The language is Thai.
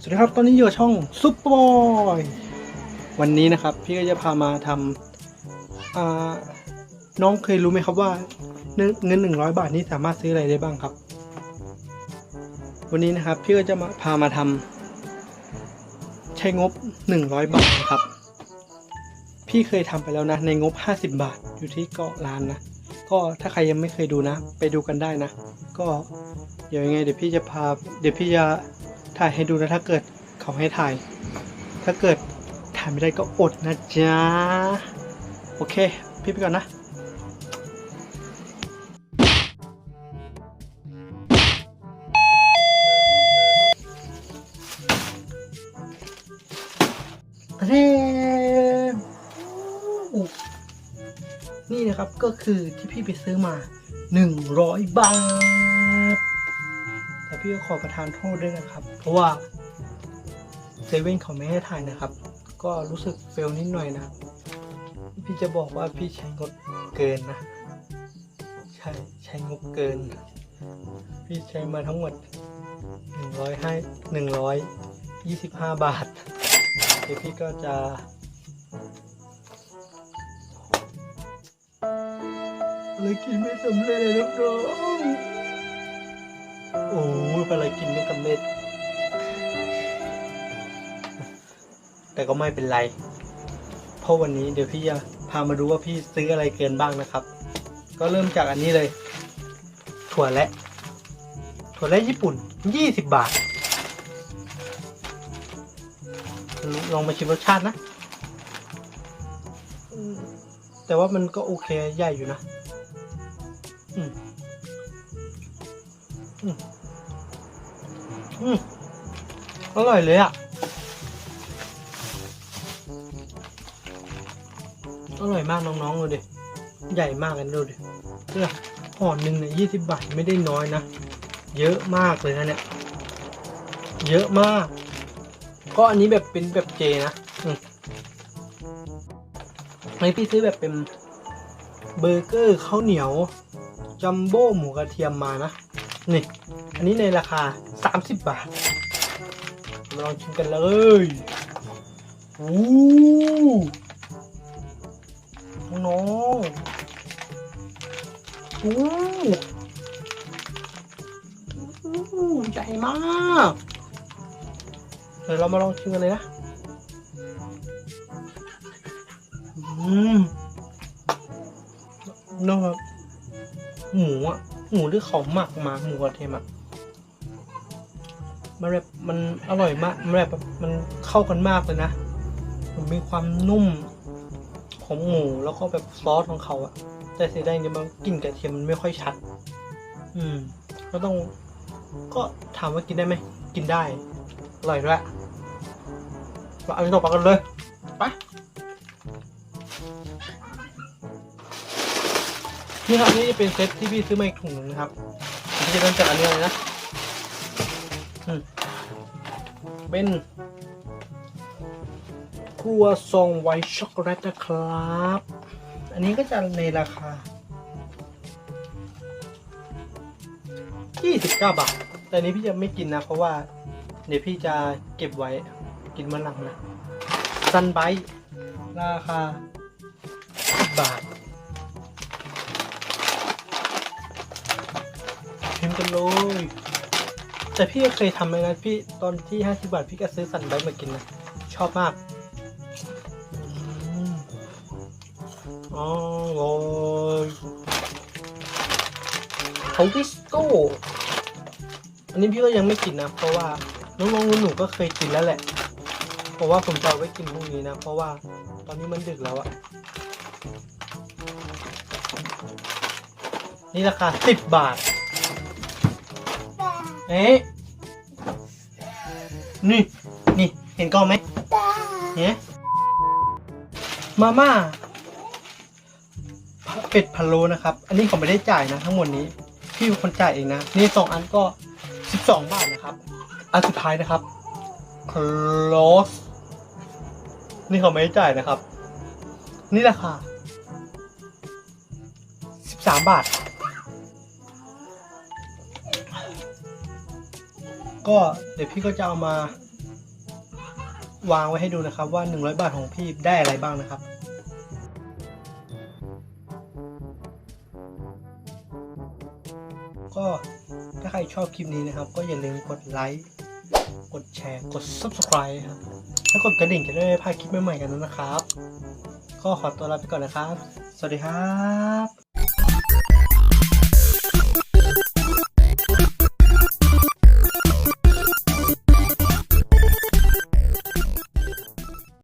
สวัสดีครับ ตอนนี้อยู่ช่องซุปเปอร์บอยวันนี้นะครับ พี่ก็จะพามาทำอ่าน้องเคยรู้ไหมครับว่าเงินเงินหนึ่งร้อยบาทนี้สามารถซื้ออะไรได้บ้างครับ วันนี้นะครับ พี่ก็จะมาพามาทำใช้งบหนึ่งร้อยบาทนะครับ พี่เคยทำไปแล้วนะ ในงบห้าสิบบาทอยู่ที่เกาะล้านนะก็ถ้าใครยังไม่เคยดูนะ ไปดูกันได้นะ ก็เดี๋ยวยังไงเดี๋ยวพี่จะพาเดี๋ยวพี่จะ ถ่ายให้ดูนะถ้าเกิดเขาให้ถ่าย ถ้าเกิดถ่ายไม่ได้ก็อดนะจ๊ะ โอเค พี่ไปก่อนนะเร่นี่นะครับก็คือที่พี่ไปซื้อมา 100 บาท พี่ก็ขอประทานโทษด้วยนะครับ เพราะว่าเซเว่นเขาไม่ให้ถ่ายนะครับ ก็รู้สึกเฟลนิดหน่อยนะ พี่จะบอกว่าพี่ใช้งบเกินนะ ใช่ใช้งบเกิน พี่ใช้มาทั้งหมด100ให้125บาทเดี๋ยวพี่ก็จะอะไรกินไม่สำเร็จเลยน้องๆ อ้ยอะไรกินไม่สำเร็จ แต่ก็ไม่เป็นไร เพราะวันนี้เดี๋ยวพี่จะพามาดูว่าพี่ซื้ออะไรเกินบ้างนะครับ ก็เริ่มจากอันนี้เลย ถั่วและถั่วและญี่ปุ่น 20 บาท ลองมาชิมรสชาตินะ แต่ว่ามันก็โอเคใหญ่อยู่นะ อืมอืม อืมอร่อยเลยอะ อร่อยมากน้องๆดูดิ ใหญ่มากกันดูดิเนี่ยห่อหนึ่งเนี่ยยี่สิบบาทไม่ได้น้อยนะ เยอะมากเลยนะเนี่ย เยอะมาก ก็อันนี้แบบเป็นแบบเจนะอืมไอพี่ซื้อแบบเป็นเบอร์เกอร์ข้าวเหนียว จัมโบ้หมูกระเทียมมานะ นี่ อันนี้ในราคา 30 บาท มาลองชิมกันเลยอู้น้องอู้ใหญ่มาก เดี๋ยวเรามาลองชิมกันเลยนะ อืมนะครับหมูอะ หมูที่เขาหมักมาหมูกระเทียมอะมันแบบมันอร่อยมากมันแบบมันเข้ากันมากเลยนะมันมีความนุ่มของหมูแล้วก็แบบซอสของเขาอะแต่เสียดายเนี่ยมันกลิ่นกระเทียมมันไม่ค่อยชัด อืม ก็ต้อง ก็ถามว่ากินได้ไหมกินได้อร่อยด้วยมาเอาไปต่อไปกันเลยไป นี่ครับนี่เป็นเซตที่พี่ซื้อมาอีกถุงหนึงนะครับพี่จะเริ่มจากอันนี้เลยนะเป็นครัวซองไวท์ช็อกโกแลตนะครับ อันนี้ก็จะในราคา 29 บาท แต่นนี้พี่จะไม่กินนะ เพราะว่า เดี๋ยวพี่จะเก็บไว้กินมันหลังนะซันไบราคา10บาท มกันเลย แต่พี่ก็เคยทำเลยนะพี่ตอนที่ 50 บาท พี่ก็ซื้อซันไบมากินนะ ชอบมากอืมอ๋อโอ้ยทวิสโก้อันนี้พี่ก็ยังไม่กินนะ เพราะว่าน้องๆหนูๆก็เคยกินแล้วแหละ เพราะว่าผมจะเอาไว้กินพรุ่งนี้นะ เพราะว่าตอนนี้มันดึกแล้วอะนี่ราคาสิบบาท เอ๊ะนี่ นี่ เห็นกล้องไหมเนี่ยมาม่าเป็ดพะโล้นะครับ อันนี้ผมไม่ได้จ่ายนะทั้งหมดนี้ พี่เป็นคนจ่ายเองนะ นี่สองอันก็สิบสองบาทนะครับ อันสุดท้ายนะครับ close นี่เขาไม่ได้จ่ายนะครับ นี่ราคาสิบสามบาท ก็เดี๋ยวพี่ก็จะเอามาวางไว้ให้ดูนะครับว่า 100 บาทของพี่ได้อะไรบ้างนะครับก็ถ้าใครชอบคลิปนี้นะครับ ก็อย่าลืมกดไลค์ กดแชร์ กด subscribe ครับแล้วกดกระดิ่งจะได้ไม่พลาดคลิปใหม่ๆกันนะครับ ก็ขอตัวลาไปก่อนนะครับ สวัสดีครับ